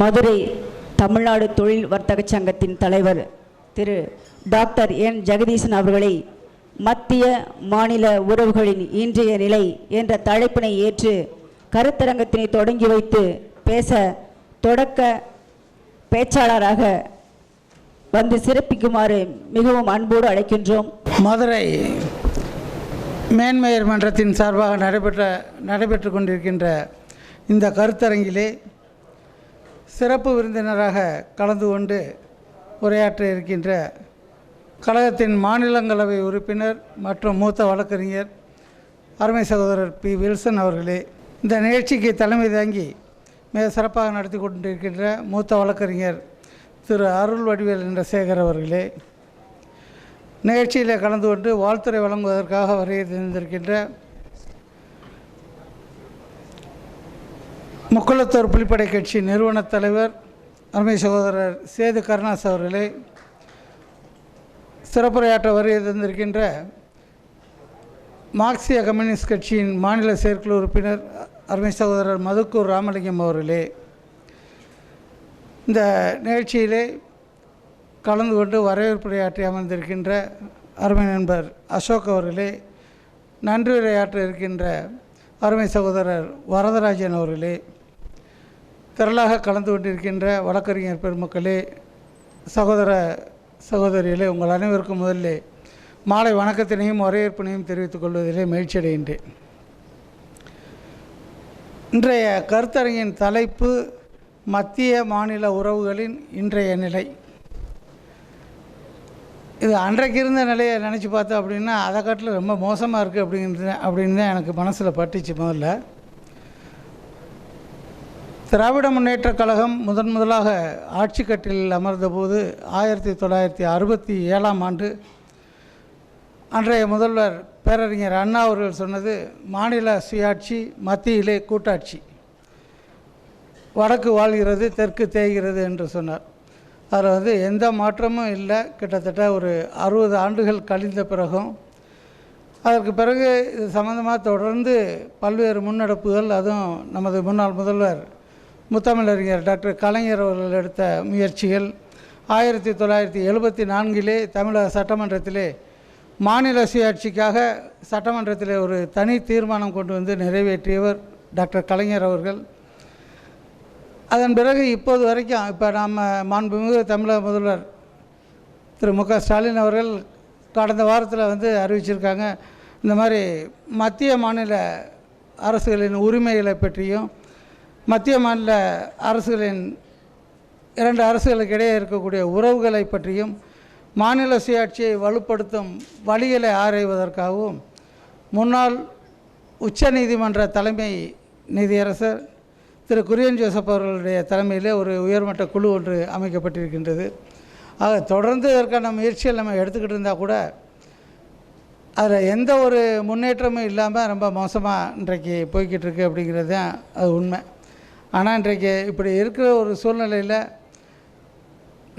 மதுரை தமிழ்நாடு தொழில் வர்த்தக சங்கத்தின் தலைவர் திரு டாக்டர் என் ஜெகதீசன் அவர்களை மத்திய மாநில உறவுகளின் இன்றைய நிலை என்ற தலைப்பினை ஏற்று கருத்தரங்கத்தினை தொடங்கி வைத்து பேச தொடக்க பேச்சாளராக வந்து சிறப்பிக்குமாறு மிகவும் அன்போடு அழைக்கின்றோம். மதுரை மேன்மையர் மன்றத்தின் சார்பாக நடைபெற்ற நடைபெற்று கொண்டிருக்கின்ற இந்த கருத்தரங்கிலே சிறப்பு விருந்தினராக கலந்து கொண்டு உரையாற்ற இருக்கின்ற கழகத்தின் மாநிலங்களவை உறுப்பினர் மற்றும் மூத்த வழக்கறிஞர் அருமை சகோதரர் பி. வில்சன் அவர்களே இந்த நிகழ்ச்சிக்கு தலைமை தாங்கி மிக சிறப்பாக நடத்தி கொண்டிருக்கின்ற மூத்த வழக்கறிஞர் திரு. அருள் வடிவேல் என்ற சேகர் அவர்களே நிகழ்ச்சியில் கலந்து கொண்டு வாழ்த்துறை வழங்குவதற்காக வருகை முக்குளத்தூர் புலிப்படை கட்சி நிறுவனத் தலைவர் அருமை சகோதரர் சேது கருணாஸ் அவர்களே சிறப்புரையாற்ற வருகை தந்திருக்கின்ற மார்க்சிய கம்யூனிஸ்ட் கட்சியின் மாநில செயற்குழு உறுப்பினர் அருமை சகோதரர் மதுக்கூர் ராமலிங்கம் அவர்களே இந்த நிகழ்ச்சியிலே கலந்து கொண்டு வரவேற்புரையாற்றி அமர்ந்திருக்கின்ற அருமை நண்பர் அசோக் அவர்களே நன்றி உரையாற்ற இருக்கின்ற அருமை சகோதரர் வரதராஜன் அவர்களே திரளாக கலந்து கொண்டிருக்கின்ற வழக்கறிஞர் பெருமக்களே சகோதர சகோதரிகளே உங்கள் அனைவருக்கும் முதல்ல மாலை வணக்கத்தினையும் வரவேற்பினையும் தெரிவித்துக் கொள்வதிலே மகிழ்ச்சி அடைகின்றேன். இன்றைய கருத்தரங்கின் தலைப்பு மத்திய மாநில உறவுகளின் இன்றைய நிலை. இது அன்றைக்கு இருந்த நிலையை நினச்சி பார்த்தோம் அப்படின்னா அதை காட்டில் ரொம்ப மோசமாக இருக்குது அப்படிங்கிறது அப்படின்னு தான் எனக்கு மனசில் பட்டுச்சு முதல்ல. திராவிட முன்னேற்றக் கழகம் முதன் முதலாக ஆட்சி கட்டில் அமர்ந்தபோது ஆயிரத்தி தொள்ளாயிரத்தி அறுபத்தி ஏழாம் ஆண்டு அன்றைய முதல்வர் பேரறிஞர் அண்ணா அவர்கள் சொன்னது மாநில சுயாட்சி மத்தியிலே கூட்டாட்சி. வடக்கு வாழ்கிறது தெற்கு தேய்கிறது என்று சொன்னார். அதில் வந்து எந்த மாற்றமும் இல்லை. கிட்டத்தட்ட ஒரு அறுபது ஆண்டுகள் கழிந்த பிறகும் அதற்கு பிறகு இது சம்மந்தமாக தொடர்ந்து பல்வேறு முன்னெடுப்புகள் அதுவும் நமது முன்னாள் முதல்வர் முத்தமிழறிஞர் டாக்டர் கலைஞர் அவர்கள் எடுத்த முயற்சிகள் ஆயிரத்தி தொள்ளாயிரத்தி எழுபத்தி நான்கிலே தமிழக சட்டமன்றத்திலே மாநில சுயாட்சிக்காக சட்டமன்றத்திலே ஒரு தனி தீர்மானம் கொண்டு வந்து நிறைவேற்றியவர் டாக்டர் கலைஞர் அவர்கள். அதன் பிறகு இப்போது வரைக்கும் இப்போ நாம் மாண்புமிகு தமிழக முதல்வர் திரு மு க ஸ்டாலின் அவர்கள் கடந்த வாரத்தில் வந்து அறிவிச்சிருக்காங்க. இந்த மாதிரி மத்திய மாநில அரசுகளின் உரிமைகளை பற்றியும் மத்திய மாநில அரசுகளின் இரண்டு அரசுகளுக்கு இடையே இருக்கக்கூடிய உறவுகளை பற்றியும் மாநில சுயாட்சியை வலுப்படுத்தும் வழிகளை ஆராய்வதற்காகவும் முன்னாள் உச்சநீதிமன்ற தலைமை நீதியரசர் திரு. குரியன் ஜோசப் அவர்களுடைய தலைமையிலே ஒரு உயர்மட்ட குழு ஒன்று அமைக்கப்பட்டிருக்கின்றது. ஆக தொடர்ந்து இதற்கான முயற்சிகள் நம்ம எடுத்துக்கிட்டு இருந்தால் கூட அதில் எந்த ஒரு முன்னேற்றமும் இல்லாமல் ரொம்ப மோசமாக இன்றைக்கு போய்கிட்டு இருக்கு அப்படிங்கிறது தான் அது உண்மை. ஆனால் இன்றைக்கு இப்படி இருக்கிற ஒரு சூழ்நிலையில்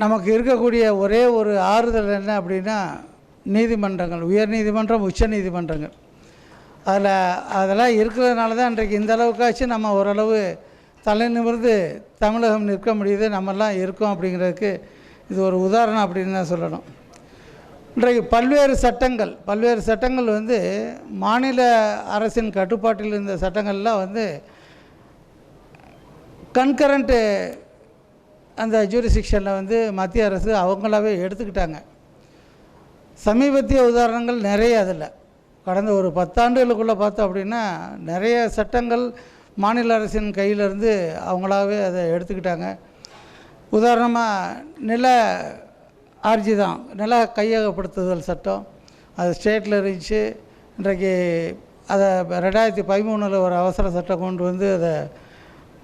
நமக்கு இருக்கக்கூடிய ஒரே ஒரு ஆறுதல் என்ன அப்படின்னா நீதிமன்றங்கள் உயர் நீதிமன்றம் உச்ச நீதிமன்றங்கள். அதில் அதெல்லாம் இருக்கிறதுனால தான் இன்றைக்கு இந்த அளவுக்காச்சும் நம்ம ஓரளவு தலை நிமிர்ந்து தமிழகம் நிற்க முடியுது நம்மெல்லாம் இருக்கோம் அப்படிங்கிறதுக்கு இது ஒரு உதாரணம் அப்படின்னு தான் சொல்லணும். இன்றைக்கு பல்வேறு சட்டங்கள் பல்வேறு சட்டங்கள் வந்து மாநில அரசின் கட்டுப்பாட்டில் இருந்த சட்டங்கள்லாம் வந்து கன்கரண்ட்டு அந்த ஜூரிசிக்ஷனில் வந்து மத்திய அரசு அவங்களாவே எடுத்துக்கிட்டாங்க. சமீபத்திய உதாரணங்கள் நிறைய அதில். கடந்த ஒரு பத்தாண்டுகளுக்குள்ளே பார்த்தோம் அப்படின்னா நிறைய சட்டங்கள் மாநில அரசின் கையிலிருந்து அவங்களாவே அதை எடுத்துக்கிட்டாங்க. உதாரணமாக நில ஆர்ஜி தான். நில கையகப்படுத்துதல் சட்டம். அது ஸ்டேட்டில் இருந்துச்சு. இன்றைக்கு அதை ரெண்டாயிரத்தி பதிமூணில் ஒரு அவசர சட்டம் கொண்டு வந்து அதை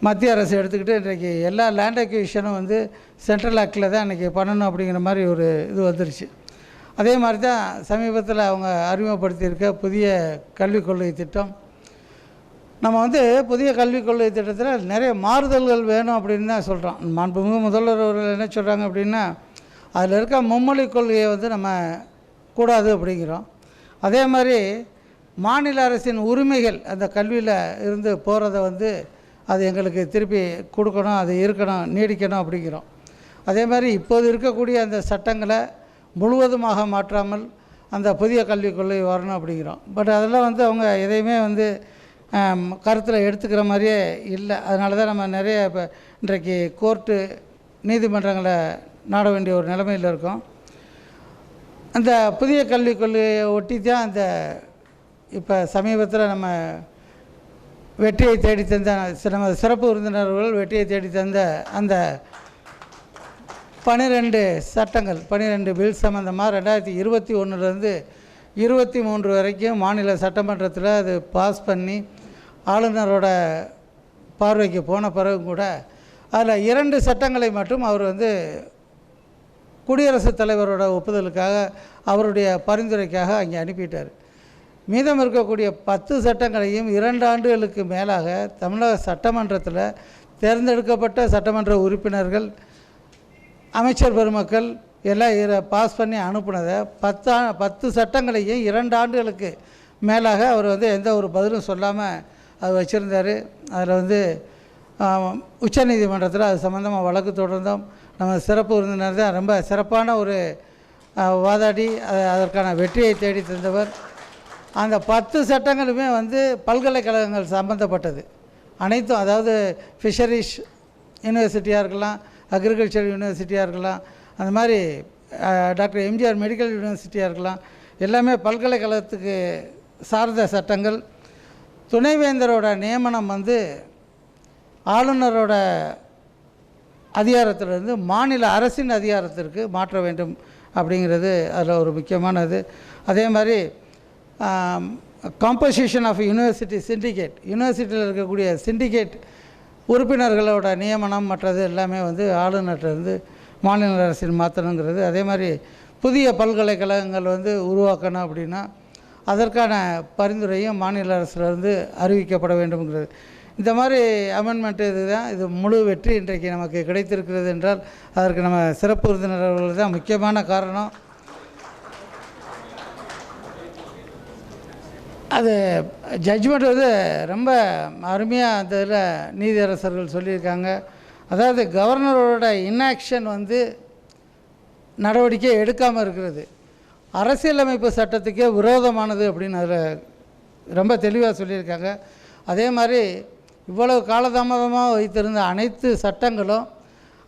மத்திய அரசு எடுத்துக்கிட்டு இன்றைக்கி எல்லா லேண்ட் அக்விஷனும் வந்து சென்ட்ரல் ஆக்டில் தான் இன்றைக்கி பண்ணணும் அப்படிங்கிற மாதிரி ஒரு இது வந்துருச்சு. அதே மாதிரி தான் சமீபத்தில் அவங்க அறிமுகப்படுத்தியிருக்க புதிய கல்விக் கொள்கை திட்டம். நம்ம வந்து புதிய கல்விக் கொள்கை திட்டத்தில் நிறைய மாறுதல்கள் வேணும் அப்படின்னு தான் சொல்கிறோம் மாண்புமிகு முதல்வர் அவர்கள் என்ன சொல்கிறாங்க அப்படின்னா அதில் இருக்க மும்மொழி கொள்கையை வந்து நம்ம கூடாது அப்படிங்கிறோம். அதே மாதிரி மாநில அரசின் உரிமைகள் அந்த கல்வியில் இருந்து போகிறத வந்து அது எங்களுக்கு திருப்பி கொடுக்கணும் அது இருக்கணும் நீடிக்கணும் அப்படிங்கிறோம். அதே மாதிரி இப்போது இருக்கக்கூடிய அந்த சட்டங்களை முழுவதுமாக மாற்றாமல் அந்த புதிய கல்விக் கொள்கை வரணும் அப்படிங்கிறோம். பட் அதெல்லாம் வந்து அவங்க எதையுமே வந்து கருத்தில் எடுத்துக்கிற மாதிரியே இல்லை. அதனால தான் நம்ம நிறைய இப்போ இன்றைக்கு கோர்ட்டு நீதிமன்றங்களை நாட வேண்டிய ஒரு நிலைமையில் இருக்கோம். அந்த புதிய கல்விக் கொள்கையை ஒட்டி தான் அந்த இப்போ சமீபத்தில் நம்ம வெற்றியை தேடித்தந்த தந்த சிறப்பு விருந்தினர்கள் வெற்றியை தேடித்தந்த அந்த பன்னிரெண்டு சட்டங்கள் பன்னிரெண்டு பில் சம்மந்தமாக ரெண்டாயிரத்தி இருபத்தி ஒன்றுலேருந்து இருபத்தி மூன்று வரைக்கும் மாநில சட்டமன்றத்தில் அது பாஸ் பண்ணி ஆளுநரோட பார்வைக்கு போன பிறகு கூட அதில் இரண்டு சட்டங்களை மட்டும் அவர் வந்து குடியரசுத் தலைவரோட ஒப்புதலுக்காக அவருடைய பரிந்துரைக்காக அங்கே அனுப்பிட்டார். மீதம் இருக்கக்கூடிய பத்து சட்டங்களையும் இரண்டு ஆண்டுகளுக்கு மேலாக தமிழக சட்டமன்றத்தில் தேர்ந்தெடுக்கப்பட்ட சட்டமன்ற உறுப்பினர்கள் அமைச்சர் பெருமக்கள் எல்லாம் இதை பாஸ் பண்ணி அனுப்புனதை பத்து பத்து சட்டங்களையும் இரண்டு ஆண்டுகளுக்கு மேலாக அவர் வந்து எந்த ஒரு பதிலும் சொல்லாமல் அது வச்சுருந்தார். அதில் வந்து உச்சநீதிமன்றத்தில் அது சம்மந்தமாக வழக்கு தொடர்ந்தோம். நம்ம சிறப்பு விருந்தினர் தான் ரொம்ப சிறப்பான ஒரு வாதாடி அதற்கான வெற்றியை தேடி தந்தவர் அந்த பத்து சட்டங்களுமே வந்து பல்கலைக்கழகங்கள் சம்பந்தப்பட்டது. அனைத்தும் அதாவது ஃபிஷரிஸ் யூனிவர்சிட்டியாக இருக்கலாம் அக்ரிகல்ச்சர் யூனிவர்சிட்டியாக இருக்கலாம் அந்த மாதிரி டாக்டர் எம்ஜிஆர் மெடிக்கல் யூனிவர்சிட்டியாக இருக்கலாம் எல்லாமே பல்கலைக்கழகத்துக்கு சார்ந்த சட்டங்கள். துணைவேந்தரோட நியமனம் வந்து ஆளுநரோட அதிகாரத்திலிருந்து மாநில அரசின் அதிகாரத்திற்கு மாற்ற வேண்டும் அப்படிங்கிறது அதில் ஒரு முக்கியமானது. அதே மாதிரி காம்போசிஷன் ஆஃப் யூனிவர்சிட்டி சிண்டிகேட் யூனிவர்சிட்டியில் இருக்கக்கூடிய சிண்டிகேட் உறுப்பினர்களோட நியமனம் மற்றது எல்லாமே வந்து ஆளுநர்கிட்டருந்து மாநில அரசின் மாற்றணுங்கிறது அதே மாதிரி புதிய பல்கலைக்கழகங்கள் வந்து உருவாக்கணும் அப்படின்னா அதற்கான பரிந்துரையும் மாநில அரசிலிருந்து அறிவிக்கப்பட வேண்டும்ங்கிறது. இந்த மாதிரி அமெண்ட்மெண்ட் இதுதான். இது முழு வெற்றி இன்றைக்கு நமக்கு கிடைத்திருக்கிறது என்றால் அதற்கு நம்ம சிறப்பு விருந்தினர்கள் தான் முக்கியமான காரணம். அது ஜட்ஜ்மெண்ட் வந்து ரொம்ப அருமையாக அந்த இதில் நீதியரசர்கள் சொல்லியிருக்காங்க. அதாவது கவர்னரோட இன்ஆக்ஷன் வந்து நடவடிக்கை எடுக்காமல் இருக்கிறது. அரசியலமைப்பு சட்டத்துக்கே விரோதமானது அப்படின்னு அதில் ரொம்ப தெளிவாக சொல்லியிருக்காங்க. அதே மாதிரி இவ்வளவு காலதாமதமாக வைத்திருந்த அனைத்து சட்டங்களும்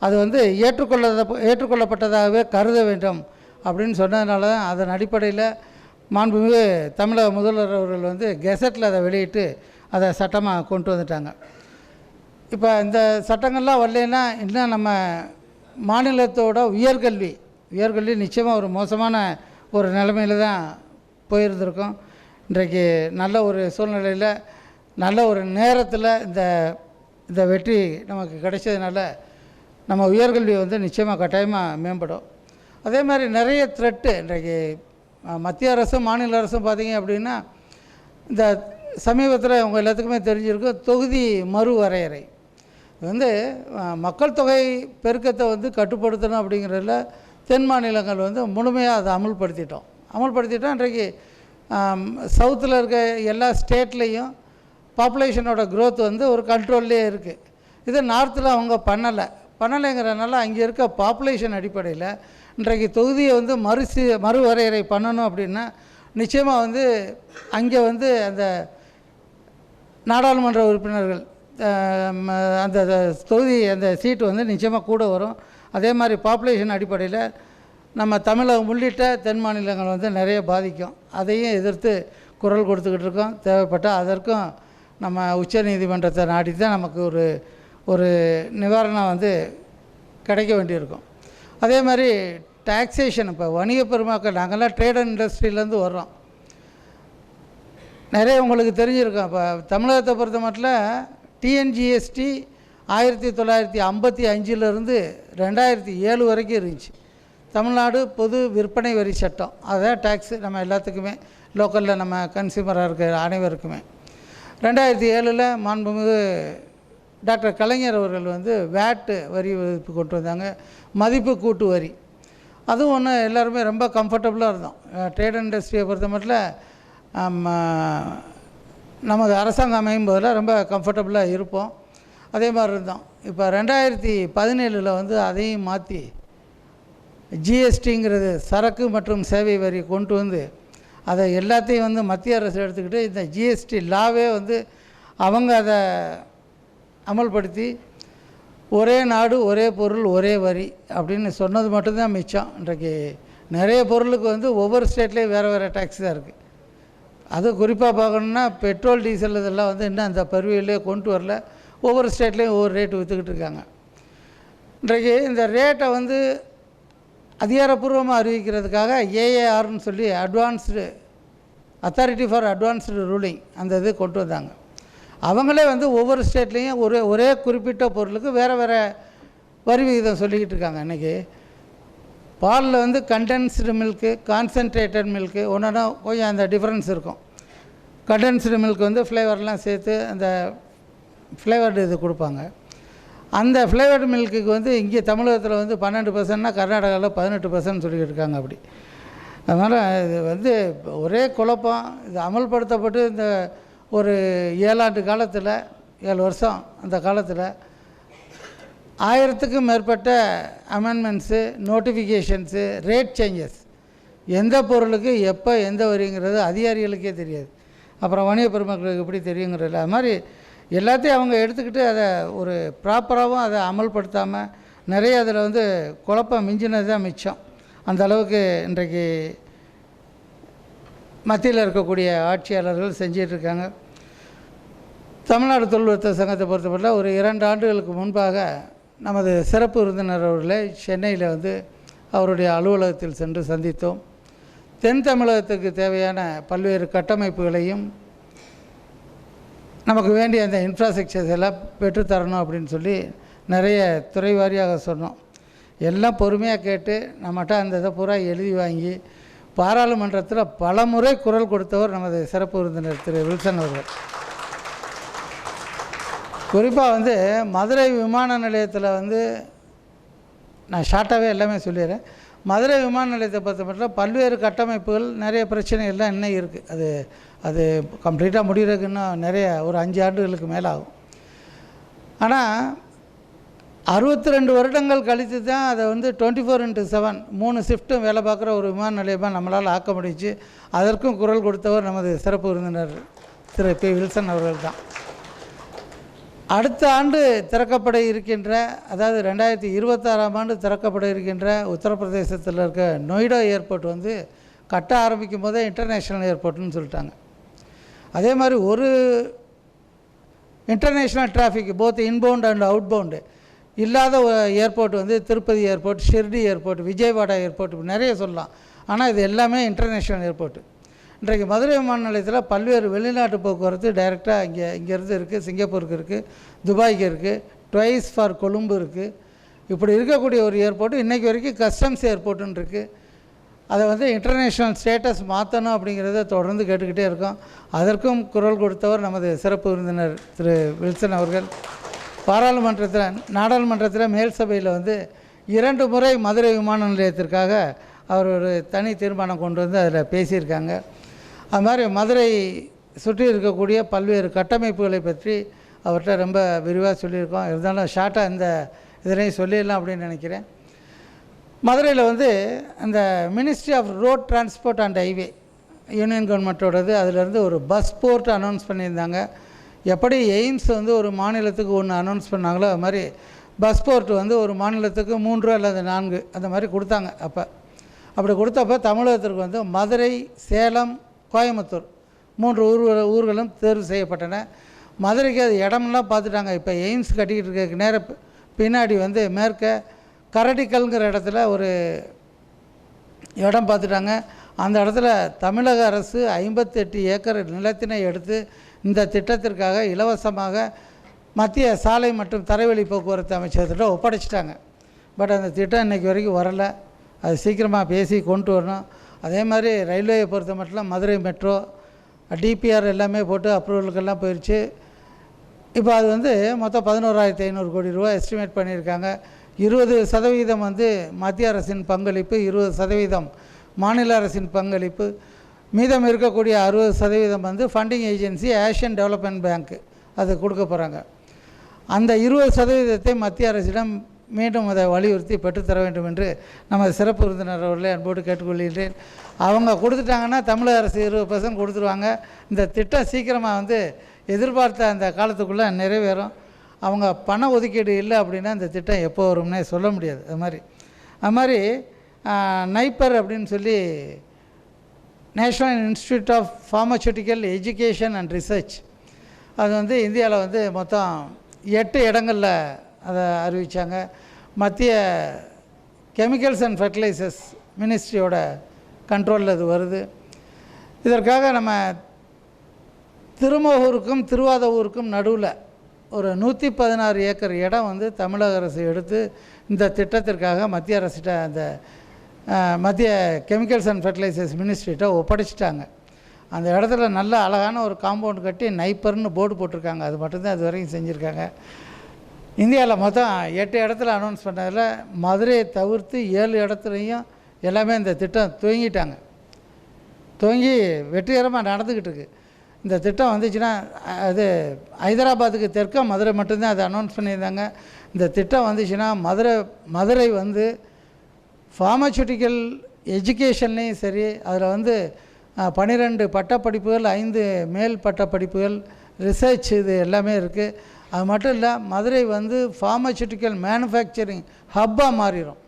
அது வந்து ஏற்றுக்கொள்ளத ஏற்றுக்கொள்ளப்பட்டதாகவே கருத வேண்டும் அப்படின்னு சொன்னதுனால தான் அதன் அடிப்படையில் மாண்புமிகு தமிழக முதல்வர் அவர்கள் வந்து கெசட்டில் அதை வெளியிட்டு அதை சட்டமாக கொண்டு வந்துட்டாங்க. இப்போ இந்த சட்டங்கள்லாம் வரலைன்னா இன்னும் நம்ம மாநிலத்தோட உயர்கல்வி உயர்கல்வி நிச்சயமாக ஒரு மோசமான ஒரு நிலைமையில் தான் போயிருந்திருக்கோம். இன்றைக்கு நல்ல ஒரு சூழ்நிலையில் நல்ல ஒரு நேரத்தில் இந்த இந்த வெற்றி நமக்கு கிடைச்சதுனால நம்ம உயர்கல்வி வந்து நிச்சயமாக கட்டாயமாக மேம்படும். அதே மாதிரி நிறைய த்ரெட்டு இன்றைக்கு மத்திய அரசும் மாநில அரசும் பார்த்தீங்க அப்படின்னா இந்த சமீபத்தில் உங்கள் எல்லாத்துக்குமே தெரிஞ்சிருக்கும் தொகுதி மறு வரையறை. வந்து மக்கள் தொகை பெருக்கத்தை வந்து கட்டுப்படுத்தணும் அப்படிங்கிறதுல தென் மாநிலங்கள் வந்து முழுமையாக அதை அமுல்படுத்திட்டோம். அமுல்படுத்திட்டோம் இன்றைக்கு சவுத்தில் இருக்க எல்லா ஸ்டேட்லேயும் பாப்புலேஷனோட க்ரோத் வந்து ஒரு கண்ட்ரோல்லே இருக்குது இது நார்த்தில் அவங்க பண்ணலை. பண்ணலைங்கிறனால அங்கே இருக்க பாப்புலேஷன் அடிப்படையில் இன்றைக்கு தொகுதியை வந்து மறுசி மறுவரையறை பண்ணணும் அப்படின்னா நிச்சயமாக வந்து அங்கே வந்து அந்த நாடாளுமன்ற உறுப்பினர்கள் அந்த அந்த தொகுதி அந்த சீட்டு வந்து நிச்சயமாக கூட வரும். அதே மாதிரி பாப்புலேஷன் அடிப்படையில் நம்ம தமிழகம் உள்ளிட்ட தென் மாநிலங்கள் வந்து நிறைய பாதிக்கும். அதையும் எதிர்த்து குரல் கொடுத்துக்கிட்டு இருக்கோம். தேவைப்பட்டால் அதற்கும் நம்ம உச்சநீதிமன்றத்தை நாடி தான் நமக்கு ஒரு ஒரு நிவாரணம் வந்து கிடைக்க வேண்டியிருக்கும். அதே மாதிரி டேக்ஸேஷன் இப்போ வணிக பெருமாக்கள் நாங்கள்லாம் ட்ரேட் அண்ட் இண்டஸ்ட்ரியிலேருந்து வர்றோம். நிறைய உங்களுக்கு தெரிஞ்சிருக்கோம். இப்போ தமிழகத்தை பொறுத்த மட்டும் டிஎன்ஜிஎஸ்டி ஆயிரத்தி தொள்ளாயிரத்தி ஐம்பத்தி அஞ்சிலிருந்து ரெண்டாயிரத்தி ஏழு வரைக்கும் இருந்துச்சு. தமிழ்நாடு பொது விற்பனை வரி சட்டம். அதான் டேக்ஸு நம்ம எல்லாத்துக்குமே லோக்கலில் நம்ம கன்சியூமராக இருக்கிற அனைவருக்குமே. ரெண்டாயிரத்தி ஏழில் மாண்புமிகு டாக்டர் கலைஞர் அவர்கள் வந்து வேட்டு வரி விதிப்பு கொண்டு வந்தாங்க. மதிப்பு கூட்டு வரி. அதுவும் ஒன்று எல்லாருமே ரொம்ப கம்ஃபர்டபுளாக இருந்தோம். ட்ரேட் இண்டஸ்ட்ரியை பொறுத்த மட்டும் நமது அரசாங்கம் அமையும் போதில் ரொம்ப கம்ஃபர்டபுளாக இருப்போம். அதே மாதிரி இருந்தோம். இப்போ ரெண்டாயிரத்தி பதினேழில் வந்து அதையும் மாற்றி ஜிஎஸ்டிங்கிறது சரக்கு மற்றும் சேவை வரி கொண்டு வந்து அதை எல்லாத்தையும் வந்து மத்திய அரசு எடுத்துக்கிட்டு இந்த ஜிஎஸ்டி லாவே வந்து அவங்க அதை அமல்படுத்தி ஒரே நாடு ஒரே பொருள் ஒரே வரி அப்படின்னு சொன்னது மட்டும்தான் மிச்சம். இன்றைக்கு நிறைய பொருளுக்கு வந்து ஒவ்வொரு ஸ்டேட்லேயும் வேறு வேறு டேக்ஸ் தான் இருக்குது அது குறிப்பாக பார்க்கணுன்னா பெட்ரோல் டீசல் இதெல்லாம் வந்து இன்னும் அந்த பருவியிலே கொண்டு வரல. ஒவ்வொரு ஸ்டேட்லேயும் ஒவ்வொரு ரேட்டு விற்றுக்கிட்டு இருக்காங்க. இன்றைக்கு இந்த ரேட்டை வந்து அதிகாரப்பூர்வமாக அறிவிக்கிறதுக்காக ஏஏஆர்னு சொல்லி advanced authority for advanced ruling அந்த இது கொண்டு வந்தாங்க. அவங்களே வந்து ஒவ்வொரு ஸ்டேட்லேயும் ஒரே ஒரே குறிப்பிட்ட பொருளுக்கு வேறு வேறு வரி விகிதம் சொல்லிக்கிட்டு இருக்காங்க இன்றைக்கி பாலில் வந்து கண்டென்ஸ்டு மில்க்கு கான்சன்ட்ரேட்டட் மில்க்கு ஒன்றா கொஞ்சம் அந்த டிஃப்ரென்ஸ் இருக்கும். கண்டென்ஸ்டு மில்க் வந்து ஃப்ளேவர்லாம் சேர்த்து அந்த ஃப்ளேவர்டு இது கொடுப்பாங்க. அந்த ஃப்ளேவர்டு மில்க்குக்கு வந்து இங்கே தமிழகத்தில் வந்து பன்னெண்டு பர்சன்ட்னா கர்நாடகாவில் பதினெட்டு பர்சன்ட் சொல்லிக்கிட்டு இருக்காங்க அப்படி. அதனால் இது வந்து ஒரே குழப்பம் இது அமல்படுத்தப்பட்டு இந்த ஒரு ஏழாண்டு காலத்தில் ஏழு வருஷம் அந்த காலத்தில் ஆயிரத்துக்கும் மேற்பட்ட அமெண்ட்மெண்ட்ஸு நோட்டிஃபிகேஷன்ஸு ரேட் சேஞ்சஸ் எந்த பொருளுக்கு எப்போ எந்த வரிங்கிறது அதிகாரிகளுக்கே தெரியாது. அப்புறம் வணிக பெருமக்களுக்கு எப்படி தெரியுங்கிறதில்ல அது மாதிரி எல்லாத்தையும் அவங்க எடுத்துக்கிட்டு அதை ஒரு ப்ராப்பராகவும் அதை அமல்படுத்தாமல் நிறைய அதில் வந்து குழப்பம் மிஞ்சினது தான் மிச்சம். அந்த அளவுக்கு இன்றைக்கு மத்தியில் இருக்கக்கூடிய ஆட்சியாளர்கள் செஞ்சிட்ருக்காங்க. தமிழ்நாடு தொழில்நுட்ப சங்கத்தை பொறுத்தப்பட்ட ஒரு இரண்டு ஆண்டுகளுக்கு முன்பாக நமது சிறப்பு விருந்தினர் அவர்களை சென்னையில் வந்து அவருடைய அலுவலகத்தில் சென்று சந்தித்தோம். தென் தமிழகத்துக்கு தேவையான பல்வேறு கட்டமைப்புகளையும் நமக்கு வேண்டிய அந்த இன்ஃப்ராஸ்ட்ரக்சர்ஸ் எல்லாம் பெற்றுத்தரணும் அப்படின்னு சொல்லி நிறைய துறை வாரியாக சொன்னோம். எல்லாம் பொறுமையாக கேட்டு நம்மகிட்ட அந்த இதை பூரா எழுதி வாங்கி பாராளுமன்றத்தில் பல முறை குரல் கொடுத்தவர் நமது சிறப்பு விருந்தினர் திரு வில்சன் அவர்கள். குறிப்பாக வந்து மதுரை விமான நிலையத்தில் வந்து நான் ஷார்ட்டாகவே எல்லாமே சொல்லிடுறேன். மதுரை விமான நிலையத்தை பொறுத்த மட்டும் பல்வேறு கட்டமைப்புகள் நிறைய பிரச்சனைகள்லாம் இன்னும் இருக்குது அது அது கம்ப்ளீட்டாக முடிகிறதுக்கு இன்னும் நிறைய ஒரு அஞ்சு ஆண்டுகளுக்கு மேலே ஆகும் ஆனால் அறுபத்தி ரெண்டு வருடங்கள் கழித்து தான் அதை வந்து டுவெண்ட்டி ஃபோர் இன்ட்டு செவன் மூணு ஷிஃப்ட்டும் வேலை பார்க்குற ஒரு விமான நிலையமாக நம்மளால் ஆக்க முடிஞ்சு அதற்கும் குரல் கொடுத்தவர் நமது சிறப்பு விருந்தினர் திரு பி. வில்சன் அவர்கள் தான். அடுத்த ஆண்டு திறக்கப்பட இருக்கின்ற அதாவது ரெண்டாயிரத்தி இருபத்தாறாம் ஆண்டு திறக்கப்பட இருக்கின்ற உத்தரப்பிரதேசத்தில் இருக்க நொய்டா ஏர்போர்ட் வந்து கட்ட ஆரம்பிக்கும் போதே இன்டர்நேஷ்னல் ஏர்போர்ட்னு சொல்லிட்டாங்க. அதே மாதிரி ஒரு international traffic both inbound and outbound இல்லாத ஏர்போர்ட் வந்து Tirupati airport Shirdi airport Vijayawada airport நிறைய சொல்லலாம். ஆனால் இது எல்லாமே இன்டர்நேஷ்னல் ஏர்போர்ட்டு இன்றைக்கு மதுரை விமான நிலையத்தில் பல்வேறு வெளிநாட்டு போக்குவரத்து டைரெக்டாக இங்கே இங்கேருந்து இருக்குது சிங்கப்பூருக்கு இருக்குது துபாய்க்கு இருக்குது ட்வைஸ் ஃபார் கொழும்பு இருக்குது இப்படி இருக்கக்கூடிய ஒரு ஏர்போர்ட்டு இன்றைக்கி வரைக்கும் கஸ்டம்ஸ் ஏர்போர்ட்டுன்னு இருக்குது அதை வந்து இன்டர்நேஷ்னல் ஸ்டேட்டஸ் மாற்றணும் அப்படிங்கிறத தொடர்ந்து கேட்டுக்கிட்டே இருக்கோம். அதற்கும் குரல் கொடுத்தவர் நமது சிறப்பு விருந்தினர் திரு வில்சன் அவர்கள். பாராளுமன்றத்தில் நாடாளுமன்றத்தில் மேல் சபையில் வந்து இரண்டு முறை மதுரை விமான நிலையத்திற்காக அவர் ஒரு தனி தீர்மானம் கொண்டு வந்து அதில் பேசியிருக்காங்க. அது மாதிரி மதுரை சுற்றி இருக்கக்கூடிய பல்வேறு கட்டமைப்புகளை பற்றி அவர்கிட்ட ரொம்ப விரிவாக சொல்லியிருக்கோம். இருந்தாலும் ஷார்ட்டாக இந்த இதனையும் சொல்லிடலாம் அப்படின்னு நினைக்கிறேன். மதுரையில் வந்து அந்த ministry of road transport and highway union கவர்மெண்ட்டோடது அதிலேருந்து ஒரு பஸ் போர்ட் அனௌன்ஸ் பண்ணியிருந்தாங்க. எப்படி எய்ம்ஸ் வந்து ஒரு மாநிலத்துக்கு ஒன்று அனௌன்ஸ் பண்ணாங்களோ அது மாதிரி பஸ்போர்ட் வந்து ஒரு மாநிலத்துக்கு மூன்று அல்லது நான்கு அந்த மாதிரி கொடுத்தாங்க அப்போ. அப்படி கொடுத்தப்ப தமிழகத்திற்கு வந்து மதுரை சேலம் கோயம்புத்தூர் மூன்று ஊர் ஊர்களும் தேர்வு செய்யப்பட்டன. மதுரைக்கு அது இடமெல்லாம் பார்த்துட்டாங்க. இப்போ எய்ம்ஸ் கட்டிக்கிட்டு இருக்க நேர பின்னாடி வந்து மேற்க கரடிக்கல்ங்கிற இடத்துல ஒரு இடம் பார்த்துட்டாங்க. அந்த இடத்துல தமிழக அரசு ஐம்பத்தெட்டு ஏக்கர் நிலத்தினை எடுத்து இந்த திட்டத்திற்காக இலவசமாக மத்திய சாலை மற்றும் தரைவழி போக்குவரத்து அமைச்சகத்திட்ட ஒப்படைச்சிட்டாங்க. பட் அந்த திட்டம் இன்றைக்கி வரைக்கும் வரலை. அது சீக்கிரமாக பேசி கொண்டு வரணும். அதே மாதிரி ரயில்வேயை பொறுத்த மட்டும் மதுரை மெட்ரோ டிபிஆர் எல்லாமே போட்டு அப்ரூவலுக்கெல்லாம் போயிடுச்சு இப்போ அது வந்து மொத்தம் பதினோராயிரத்தி ஐநூறு கோடி ரூபா எஸ்டிமேட் பண்ணியிருக்காங்க. இருபது சதவீதம் வந்து மத்திய அரசின் பங்களிப்பு இருபது சதவீதம் மாநில அரசின் பங்களிப்பு. மீதம் இருக்கக்கூடிய அறுபது சதவீதம் வந்து ஃபண்டிங் ஏஜென்சி ஏஷியன் டெவலப்மெண்ட் பேங்க்கு அது கொடுக்க போகிறாங்க அந்த இருபது சதவீதத்தை மத்திய அரசிடம் மீண்டும் அதை வலியுறுத்தி பெற்றுத்தர வேண்டும் என்று நமது சிறப்பு விருந்தினர் அவர்களை அன்போடு கேட்டுக்கொள்கிறேன் அவங்க கொடுத்துட்டாங்கன்னா தமிழக அரசு இருபது பர்சன்ட் கொடுத்துருவாங்க. இந்த திட்டம் சீக்கிரமாக வந்து எதிர்பார்த்த அந்த காலத்துக்குள்ளே நிறைவேறும். அவங்க பண ஒதுக்கீடு இல்லை அப்படின்னா இந்த திட்டம் எப்போ வரும்னே சொல்ல முடியாது. அது மாதிரி. அது மாதிரி நைப்பர் அப்படின்னு சொல்லி national institute of pharmaceutical education and research அது வந்து இந்தியாவில் வந்து மொத்தம் எட்டு இடங்களில் அதை அறிவித்தாங்க மத்திய கெமிக்கல்ஸ் அண்ட் ஃபர்டிலைசர்ஸ் மினிஸ்ட்ரியோட கண்ட்ரோலில் இது வருது. இதற்காக நம்ம திருமோகூருக்கும் திருவாதவூருக்கும் நடுவில் ஒரு நூற்றி பதினாறு ஏக்கர் இடம் வந்து தமிழக அரசு எடுத்து இந்த திட்டத்திற்காக மத்திய அரசிட்ட அந்த மத்திய கெமிக்கல்ஸ் அண்ட் ஃபர்டிலைசர்ஸ் மினிஸ்ட்ரிகிட்ட ஒப்படைச்சிட்டாங்க. அந்த இடத்துல நல்ல அழகான ஒரு காம்பவுண்ட் கட்டி நைப்பர்னு போர்டு போட்டிருக்காங்க. அது மட்டும்தான் இது வரைக்கும் செஞ்சுருக்காங்க. இந்தியாவில் மொத்தம் எட்டு இடத்துல அனௌன்ஸ் பண்ணதில் மதுரையை தவிர்த்து ஏழு இடத்துலையும் எல்லாமே இந்த திட்டம் துவங்கிட்டாங்க. துவங்கி வெற்றிகரமாக நடந்துக்கிட்டு இருக்குது இந்த திட்டம் வந்துச்சுன்னா அது ஹைதராபாத்துக்கு தெற்க மதுரை மட்டும்தான் அதை அனௌன்ஸ் பண்ணியிருந்தாங்க. இந்த திட்டம் வந்துச்சுன்னா மதுரை மதுரை வந்து ஃபார்மசூட்டிக்கல் எஜுகேஷன்லேயும் சரி அதில் வந்து பன்னிரெண்டு பட்டப்படிப்புகள் ஐந்து மேல் பட்டப்படிப்புகள் ரிசர்ச் இது எல்லாமே இருக்குது அது மட்டும் இல்லை மதுரை வந்து ஃபார்மசூட்டிக்கல் மேனுஃபேக்சரிங் ஹப்பாக மாறிடும்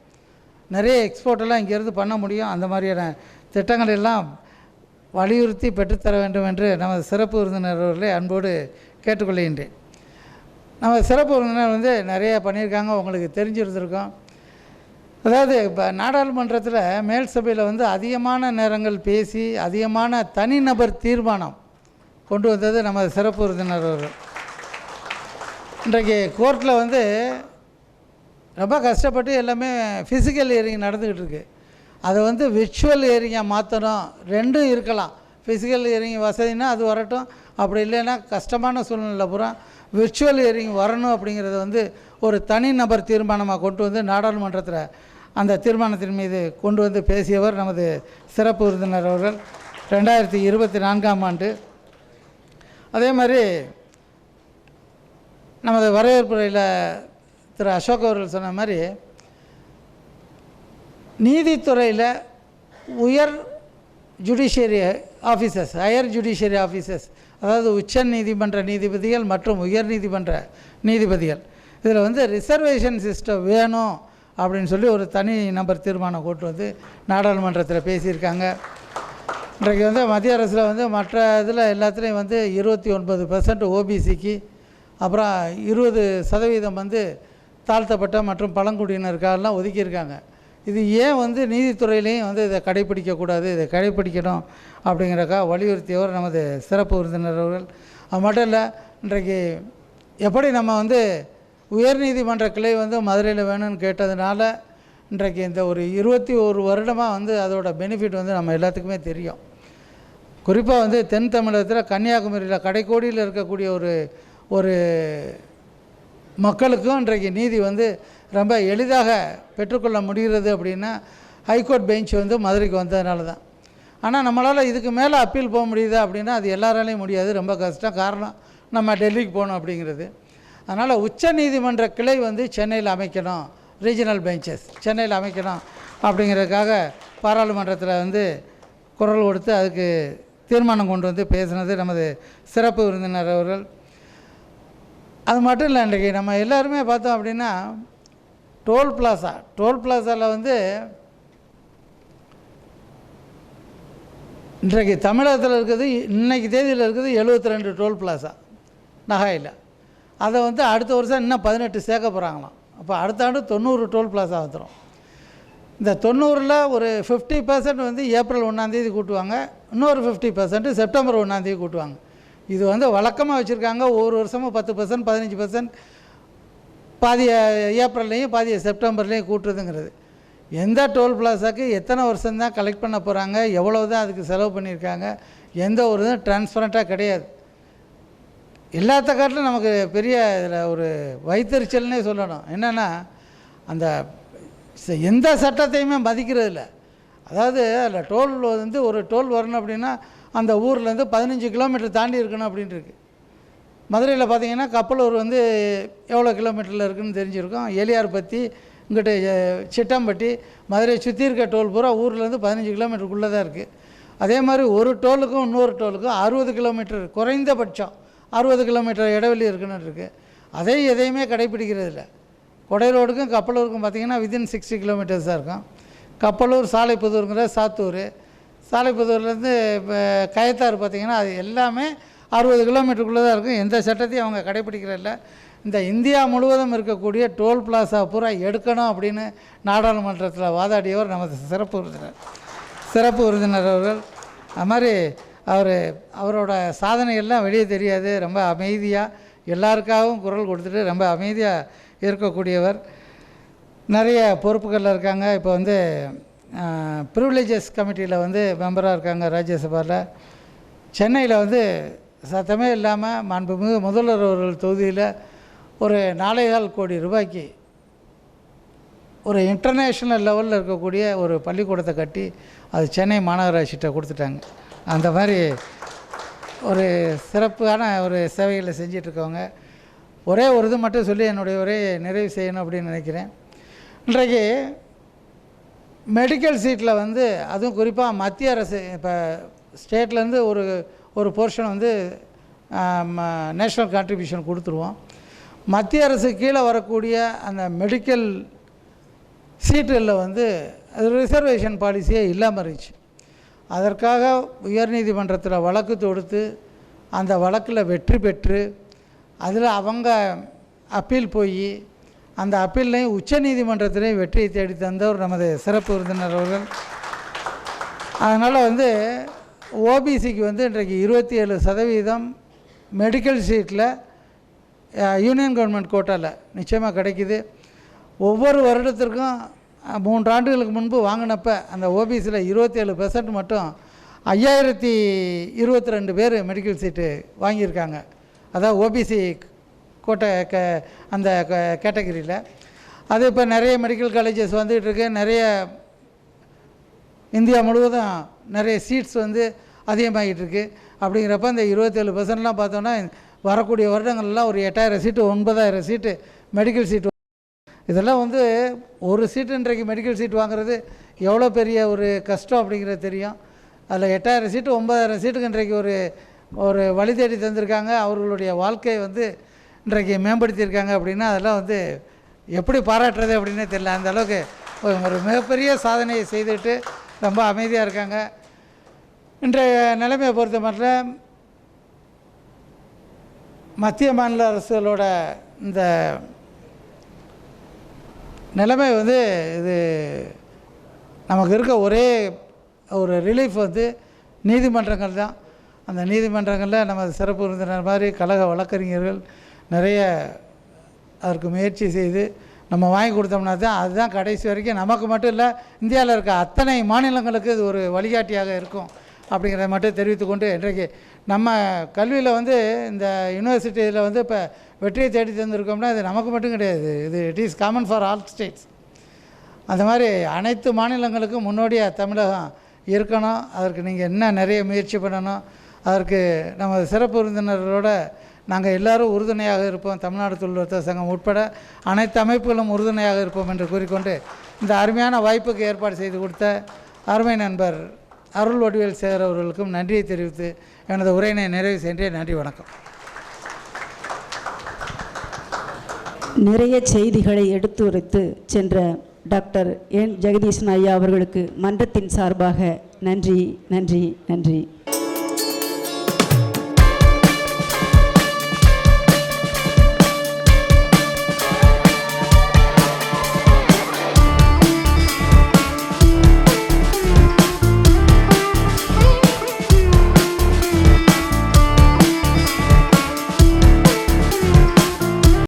நிறைய எக்ஸ்போர்ட்டெல்லாம் இங்கேருந்து பண்ண முடியும். அந்த மாதிரியான திட்டங்கள் எல்லாம் வலியுறுத்தி பெற்றுத்தர வேண்டும் என்று நமது சிறப்பு விருந்தினர் அவர்களை அன்போடு கேட்டுக்கொள்கின்றேன். நம்ம சிறப்பு விருந்தினர் வந்து நிறைய பண்ணியிருக்காங்க. உங்களுக்கு தெரிஞ்சிருந்திருக்கோம். அதாவது இப்போ நாடாளுமன்றத்தில் மேல் சபையில் வந்து அதிகமான நேரங்கள் பேசி அதிகமான தனிநபர் தீர்மானம் கொண்டு வந்தது நமது சிறப்பு விருந்தினர் அவர்கள். இன்றைக்கு கோர்ட்டில் வந்து ரொம்ப கஷ்டப்பட்டு எல்லாமே ஃபிசிக்கல் ஹியரிங் நடந்துக்கிட்டு இருக்குது அதை வந்து விர்ச்சுவல் ஹியரிங்கை மாற்றணும் ரெண்டும் இருக்கலாம். ஃபிசிக்கல் ஹியரிங் வசதினா அது வரட்டும். அப்படி இல்லைன்னா கஷ்டமான சூழ்நிலை பூரா விர்ச்சுவல் ஹியரிங் வரணும் அப்படிங்கிறத வந்து ஒரு தனிநபர் தீர்மானமாக கொண்டு வந்து நாடாளுமன்றத்தில் அந்த தீர்மானத்தின் மீது கொண்டு வந்து பேசியவர் நமது சிறப்பு விருந்தினர் அவர்கள். ரெண்டாயிரத்தி இருபத்தி நான்காம் ஆண்டு. அதே மாதிரி நமது வரவேற்புரையில் திரு அசோக் அவர்கள் சொன்ன மாதிரி நீதித்துறையில் உயர் judiciary officers higher judiciary officers அதாவது உச்ச நீதிமன்ற நீதிபதிகள் மற்றும் உயர் நீதிமன்ற நீதிபதிகள். இதில் வந்து ரிசர்வேஷன் சிஸ்டம் வேணும். அப்படின்னு சொல்லி ஒரு தனி நபர் தீர்மானம் கொண்டு வந்து நாடாளுமன்றத்தில் பேசியிருக்காங்க. இன்றைக்கு வந்து மத்திய அரசில் வந்து மற்ற இதில் எல்லாத்துலேயும் வந்து இருபத்தி ஒன்பது பெர்சன்ட் ஓபிசிக்கு அப்புறம் இருபது சதவீதம் வந்து தாழ்த்தப்பட்ட மற்றும் பழங்குடியினருக்காகலாம் ஒதுக்கியிருக்காங்க. இது ஏன் வந்து நீதித்துறையிலையும் வந்து இதை கடைப்பிடிக்கக்கூடாது இதை கடைப்பிடிக்கணும் அப்படிங்கிறக்கா வலியுறுத்தியவர் நமது சிறப்பு விருந்தினர் அவர்கள். அது மட்டும் இல்லை இன்றைக்கு எப்படி நம்ம வந்து உயர்நீதிமன்ற கிளை வந்து மதுரையில் வேணும்னு கேட்டதுனால இன்றைக்கு இந்த ஒரு இருபத்தி ஒரு வருடமாக வந்து அதோட பெனிஃபிட் வந்து நம்ம எல்லாத்துக்குமே தெரியும். குறிப்பாக வந்து தென் தமிழகத்தில் கன்னியாகுமரியில் கடைக்கோடியில் இருக்கக்கூடிய ஒரு ஒரு மக்களுக்கும் இன்றைக்கு நீதி வந்து ரொம்ப எளிதாக பெற்றுக்கொள்ள முடிகிறது அப்படின்னா ஹைகோர்ட் பெஞ்ச் வந்து மதுரைக்கு வந்ததுனால தான் ஆனால் நம்மளால் இதுக்கு மேலே அப்பீல் போக முடியுதா அப்படின்னா அது எல்லாராலையும் முடியாது ரொம்ப கஷ்டம். காரணம் நம்ம டெல்லிக்கு போகணும் அப்படிங்கிறது. அதனால் உச்ச நீதிமன்ற கிளை வந்து சென்னையில் அமைக்கணும் ரீஜனல் பெஞ்சஸ் சென்னையில் அமைக்கணும் அப்படிங்கிறதுக்காக பாராளுமன்றத்தில் வந்து குரல் கொடுத்து அதுக்கு தீர்மானம் கொண்டு வந்து பேசினது நமது சிறப்பு விருந்தினர் அவர்கள். அது மட்டும் இல்லை இன்றைக்கி நம்ம எல்லாருமே பார்த்தோம் அப்படின்னா டோல் பிளாசா டோல் பிளாசாவில் வந்து இன்றைக்கு தமிழகத்தில் இருக்கிறது இன்றைக்கு தேதியில் இருக்குது எழுபத்தி ரெண்டு டோல் பிளாசா நகாயில். அதை வந்து அடுத்த வருஷம் இன்னும் பதினெட்டு சேர்க்க போகிறாங்களாம் அப்போ அடுத்த ஆண்டு தொண்ணூறு டோல் பிளாசா வந்துடும் இந்த தொண்ணூறில் ஒரு ஃபிஃப்டி பர்சன்ட் வந்து ஏப்ரல் ஒன்றாந்தேதி கூட்டுவாங்க. இன்னொரு ஃபிஃப்டி பர்சன்ட் செப்டம்பர் ஒன்றாந்தேதி கூட்டுவாங்க. இது வந்து வழக்கமாக வச்சுருக்காங்க. ஒவ்வொரு வருஷமும் பத்து பர்சன்ட் பதினஞ்சு பர்சன்ட் பாதி ஏப்ரல்லையும் பாதி செப்டம்பர்லேயும் கூட்டுறதுங்கிறது. எந்த டோல் பிளாஸாக்கு எத்தனை வருஷம்தான் கலெக்ட் பண்ண போகிறாங்க எவ்வளோ தான் அதுக்கு செலவு பண்ணியிருக்காங்க எந்த ஒரு இதுவும் டிரான்ஸ்பரண்ட்டாக கிடையாது. எல்லாத்த காட்டிலும் நமக்கு பெரிய இதில் ஒரு வைத்தறிச்சல்னே சொல்லணும். என்னென்னா அந்த எந்த சட்டத்தையுமே மதிக்கிறது இல்லை அதாவது அதில் டோல் வந்து ஒரு டோல் வரணும் அப்படின்னா அந்த ஊர்லேருந்து பதினஞ்சு கிலோமீட்டர் தாண்டி இருக்கணும் அப்படின்ட்டு இருக்குது மதுரையில் பார்த்தீங்கன்னா கப்பலூர் வந்து எவ்வளோ கிலோமீட்டரில் இருக்குதுன்னு தெரிஞ்சிருக்கோம். எலியார் பற்றி இங்கிட்ட சிட்டம்பட்டி மதுரையை சுற்றி இருக்க டோல் பூரா ஊர்லேருந்து பதினஞ்சு கிலோமீட்டருக்குள்ளே தான் இருக்குது அதே மாதிரி ஒரு டோலுக்கும் இன்னொரு டோலுக்கும் அறுபது கிலோமீட்டர் குறைந்தபட்சம். அறுபது கிலோமீட்டர் இடைவெளி இருக்குன்னு இருக்குது எதையுமே கடைப்பிடிக்கிறது இல்லை. கொடைரோடுக்கும் கப்பலூருக்கும் பார்த்தீங்கன்னா வித்தின் சிக்ஸ்டி கிலோமீட்டர்ஸ் தான் இருக்கும். கப்பலூர் சாலைப்புதூருங்கிற சாத்தூர். சாலைப்புதூர்லேருந்து இப்போ கயத்தாறு பார்த்திங்கன்னா அது எல்லாமே அறுபது கிலோமீட்டருக்குள்ளே தான் இருக்கும். எந்த சட்டத்தையும் அவங்க கடைப்பிடிக்கிறதில்ல இந்த இந்தியா முழுவதும் இருக்கக்கூடிய டோல் பிளாசா பூரா எடுக்கணும் அப்படின்னு நாடாளுமன்றத்தில் வாதாடியவர் நமது சிறப்பு விருந்தினர். சிறப்பு விருந்தினர் அவர்கள். அது மாதிரி அவர் அவரோட சாதனைகள்லாம் வெளியே தெரியாது. ரொம்ப அமைதியாக எல்லாருக்காகவும் குரல் கொடுத்துட்டு ரொம்ப அமைதியாக இருக்கக்கூடியவர். நிறைய பொறுப்புகளில் இருக்காங்க. இப்போ வந்து ப்ரிவிலேஜஸ் கமிட்டியில் வந்து மெம்பராக இருக்காங்க ராஜ்யசபாவில் சென்னையில் வந்து சத்தமே இல்லாமல் மாண்புமிகு முதல்வர் அவர்கள் தொகுதியில் ஒரு நாலேகால் கோடி ரூபாய்க்கு ஒரு இன்டர்நேஷ்னல் லெவலில் இருக்கக்கூடிய ஒரு பள்ளிக்கூடத்தை கட்டி அது சென்னை மாநகராட்சிகிட்ட கொடுத்துட்டாங்க. அந்த மாதிரி ஒரு சிறப்பான ஒரு சேவைகளை செஞ்சிட்ருக்கவங்க. ஒரே ஒரு இது மட்டும் சொல்லி என்னுடைய ஒரே நிறைவு செய்யணும் அப்படின்னு நினைக்கிறேன். இன்றைக்கு மெடிக்கல் சீட்டில் வந்து அதுவும் குறிப்பாக மத்திய அரசு இப்போ ஸ்டேட்லேருந்து ஒரு ஒரு போர்ஷன் வந்து நேஷ்னல் கான்ட்ரிபியூஷன் கொடுத்துருவோம். மத்திய அரசு கீழே வரக்கூடிய அந்த மெடிக்கல் சீட்டுகளில் வந்து ரிசர்வேஷன் பாலிசியே இல்லாமல் இருந்துச்சு. அதற்காக உயர்நீதிமன்றத்தில் வழக்கு தொடுத்து அந்த வழக்கில் வெற்றி பெற்று அதில் அவங்க அப்பீல் போய் அந்த அப்பீல்லையும் உச்ச நீதிமன்றத்திலையும் வெற்றியை தேடி தந்தவர் நமது சிறப்பு விருந்தினர் அவர்கள். அதனால் வந்து ஓபிசிக்கு வந்து இன்றைக்கு இருபத்தி ஏழு சதவீதம் மெடிக்கல் சீட்டில் யூனியன் கவர்மெண்ட் கோட்டாவில் நிச்சயமாக கிடைக்கிது. ஒவ்வொரு வருடத்திற்கும் மூன்று ஆண்டுகளுக்கு முன்பு வாங்கினப்ப அந்த ஓபிசியில் இருபத்தேழு பெர்சன்ட் மட்டும் ஐயாயிரத்தி இருபத்தி ரெண்டு பேர் மெடிக்கல் சீட்டு வாங்கியிருக்காங்க. அதான் ஓபிசி கோட்டை க அந்த கேட்டகரியில் அது இப்போ நிறைய மெடிக்கல் காலேஜஸ் வந்துகிட்டு இருக்கு நிறைய இந்தியா முழுவதும் நிறைய சீட்ஸ் வந்து அதிகமாகிட்டு இருக்கு அப்படிங்கிறப்ப இந்த இருபத்தேழு பர்சன்ட்லாம் பார்த்தோன்னா வரக்கூடிய வருடங்கள்லாம் ஒரு எட்டாயிரம் சீட்டு ஒன்பதாயிரம் சீட்டு மெடிக்கல் சீட்டு இதெல்லாம் வந்து ஒரு சீட்டு இன்றைக்கு மெடிக்கல் சீட் வாங்குறது எவ்வளோ பெரிய ஒரு கஷ்டம் அப்படிங்கிறது தெரியும். அதில் எட்டாயிரம் சீட்டு ஒன்பதாயிரம் சீட்டுக்கு இன்றைக்கு ஒரு ஒரு வழி தேடி தந்திருக்காங்க. அவர்களுடைய வாழ்க்கையை வந்து இன்றைக்கு மேம்படுத்தியிருக்காங்க அப்படின்னா அதெல்லாம் வந்து எப்படி பாராட்டுறது அப்படின்னே தெரியல. அந்த அளவுக்கு ஒரு- ஒரு மிகப்பெரிய சாதனையை செய்துட்டு ரொம்ப அமைதியாக இருக்காங்க. இன்றைய நிலைமையை பொறுத்த மட்டும் மத்திய மாநில அரசுகளோட இந்த நிலைமை வந்து இது நமக்கு இருக்க ஒரே ஒரு ரிலீஃப் வந்து நீதிமன்றங்கள் தான். அந்த நீதிமன்றங்களில் நம்ம சிறப்பு விருந்தினர் மாதிரி கழக வழக்கறிஞர்கள் நிறைய அதற்கு முயற்சி செய்து நம்ம வாங்கி கொடுத்தோம்னா தான் அதுதான் கடைசி வரைக்கும். நமக்கு மட்டும் இல்லை இந்தியாவில் இருக்க அத்தனை மாநிலங்களுக்கு இது ஒரு வழிகாட்டியாக இருக்கும் அப்படிங்கிறத மட்டும் தெரிவித்துக்கொண்டு இன்றைக்கு நம்ம கல்வியில் வந்து இந்த யூனிவர்சிட்டியில் வந்து இப்போ வெற்றியை தேடி தந்திருக்கோம்னா அது நமக்கு மட்டும் கிடையாது. இது it is common for all states அந்த மாதிரி அனைத்து மாநிலங்களுக்கும் முன்னோடியாக தமிழகம் இருக்கணும். அதற்கு நீங்கள் என்ன நிறைய முயற்சி பண்ணணும். அதற்கு நமது சிறப்பு விருந்தினர்களோட நாங்கள் எல்லாரும் உறுதுணையாக இருப்போம். தமிழ்நாடு தொழில்நுட்ப சங்கம் உட்பட அனைத்து அமைப்புகளும் உறுதுணையாக இருப்போம் என்று கூறிக்கொண்டு இந்த அருமையான வாய்ப்புக்கு ஏற்பாடு செய்து கொடுத்த அருமை நண்பர் அருள் வடிவேல் சேகர் அவர்களுக்கும் நன்றியை தெரிவித்து எனது உரையினை நிறைவு செய்கிறேன். நன்றி வணக்கம். நிறைய செய்திகளை எடுத்துரைத்து சென்ற டாக்டர் என். ஜெகதீசன் ஐயா அவர்களுக்கு மன்றத்தின் சார்பாக நன்றி நன்றி நன்றி.